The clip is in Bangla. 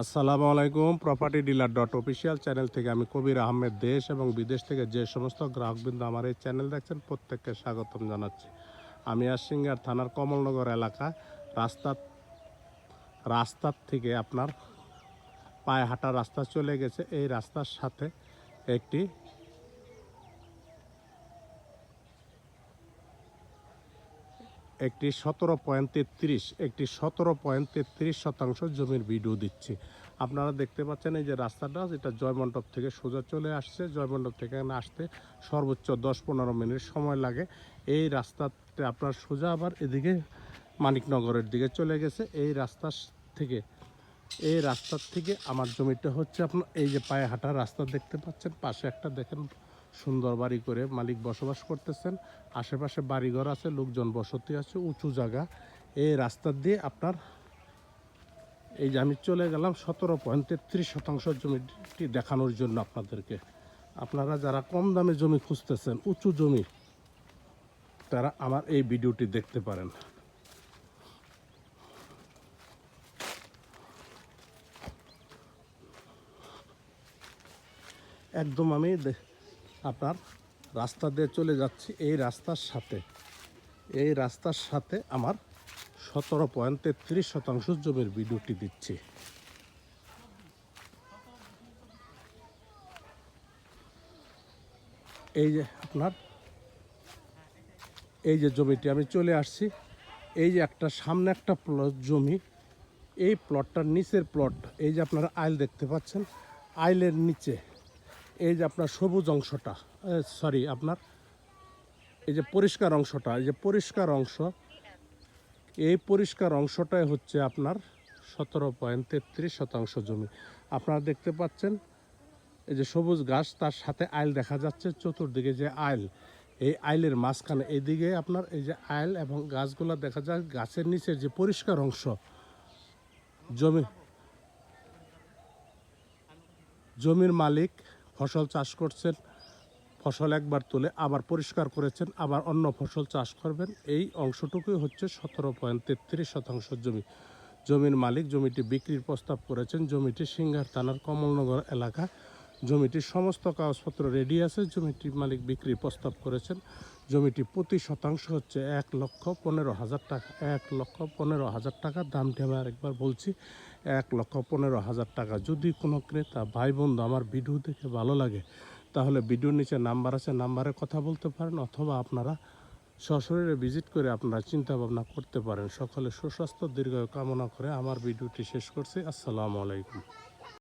আসসালামু আলাইকুম property dealer dot official channel থেকে আমি কবির আহমেদ। দেশ এবং বিদেশ থেকে যে সমস্ত গ্রাহকবৃন্দ আমার এই চ্যানেল দেখছেন, প্রত্যেককে স্বাগতম জানাচ্ছি। আমি সিঙ্গার থানার কমলনগর এলাকা রাস্তা, রাস্তার থেকে আপনার পায়ে হাঁটা রাস্তা চলে গেছে। এই রাস্তার সাথে একটি একটি সতেরো পয়েন্ট তেত্রিশ, একটি সতেরো পয়েন্ট তেত্রিশ শতাংশ জমির ভিডিও দিচ্ছি। আপনারা দেখতে পাচ্ছেন এই যে রাস্তাটা এটা জয়মণ্ডপ থেকে সোজা চলে আসছে। জয়মণ্ডপ থেকে এখানে আসতে সর্বোচ্চ দশ পনেরো মিনিট সময় লাগে। এই রাস্তাতে আপনার সোজা আবার এদিকে মানিকনগরের দিকে চলে গেছে। এই রাস্তা থেকে, এই রাস্তার থেকে আমার জমিটা হচ্ছে আপনার এই যে পায়ে হাঁটা রাস্তা দেখতে পাচ্ছেন। পাশে একটা দেখেন সুন্দর বাড়ি করে মালিক বসবাস করতেছেন। আশেপাশে বাড়িঘর আছে, লোকজন বসতি আছে, উঁচু জায়গা। এই রাস্তা দিয়ে আপনার এই যে আমি চলে গেলাম সতেরো পয়েন্ট তেত্রিশ শতাংশ জমিটি দেখানোর জন্য আপনাদেরকে। আপনারা যারা কম দামে জমি খুঁজতেছেন, উঁচু জমি, তারা আমার এই ভিডিওটি দেখতে পারেন। একদম আমি আপনার রাস্তা দিয়ে চলে যাচ্ছি এই রাস্তার সাথে। এই রাস্তার সাথে আমার সতেরো পয়েন্ট তেত্রিশ শতাংশ জমির ভিডিওটি দিচ্ছি। এই যে আপনার, এই যে জমিটি আমি চলে আসছি, এই যে একটা সামনে একটা প্লট জমি, এই প্লটটার নিচের প্লট এই যে আপনারা আইল দেখতে পাচ্ছেন, আইলের নিচে এই যে আপনার সবুজ অংশটা সরি আপনার এই যে পরিষ্কার অংশটা, এই যে পরিষ্কার অংশ, এই পরিষ্কার অংশটাই হচ্ছে আপনার সতেরো পয়েন্ট তেত্রিশ শতাংশ জমি। আপনারা দেখতে পাচ্ছেন, এই যে সবুজ গাছ, তার সাথে আইল দেখা যাচ্ছে, চতুর্দিকে যে আইল, এই আইলের মাঝখানে এদিকে আপনার এই যে আইল এবং গাছগুলো দেখা যায়, গাছের নিচের যে পরিষ্কার অংশ জমি, জমির মালিক ফসল চাষ করছেন, ফসল একবার তুলে আবার পরিষ্কার করেছেন, আবার অন্য ফসল চাষ করবেন। এই অংশটুকুই হচ্ছে সতেরো পয়েন্ট তেত্রিশ শতাংশ জমি। জমির মালিক জমিটি বিক্রির প্রস্তাব করেছেন। জমিটি সিঙ্গার থানার কমলনগর এলাকা। জমিটির সমস্ত কাগজপত্র রেডি আছে। জমিটির মালিক বিক্রির প্রস্তাব করেছেন। জমিটি প্রতি শতাংশ হচ্ছে এক লক্ষ পনেরো হাজার টাকা। এক লক্ষ পনেরো হাজার টাকা দামটি আমি আরেকবার বলছি, এক লক্ষ পনেরো হাজার টাকা। যদি কোনো ক্রেতা ভাই বন্ধু আমার ভিডিও দেখে ভালো লাগে, তাহলে ভিডিওর নিচে নাম্বার আছে, নাম্বারে কথা বলতে পারেন অথবা আপনারা সশরীরে ভিজিট করে আপনারা চিন্তা ভাবনা করতে পারেন। সকলে সুস্বাস্থ্য, দীর্ঘায়ু কামনা করে আমার ভিডিওটি শেষ করছি। আসসালামু আলাইকুম।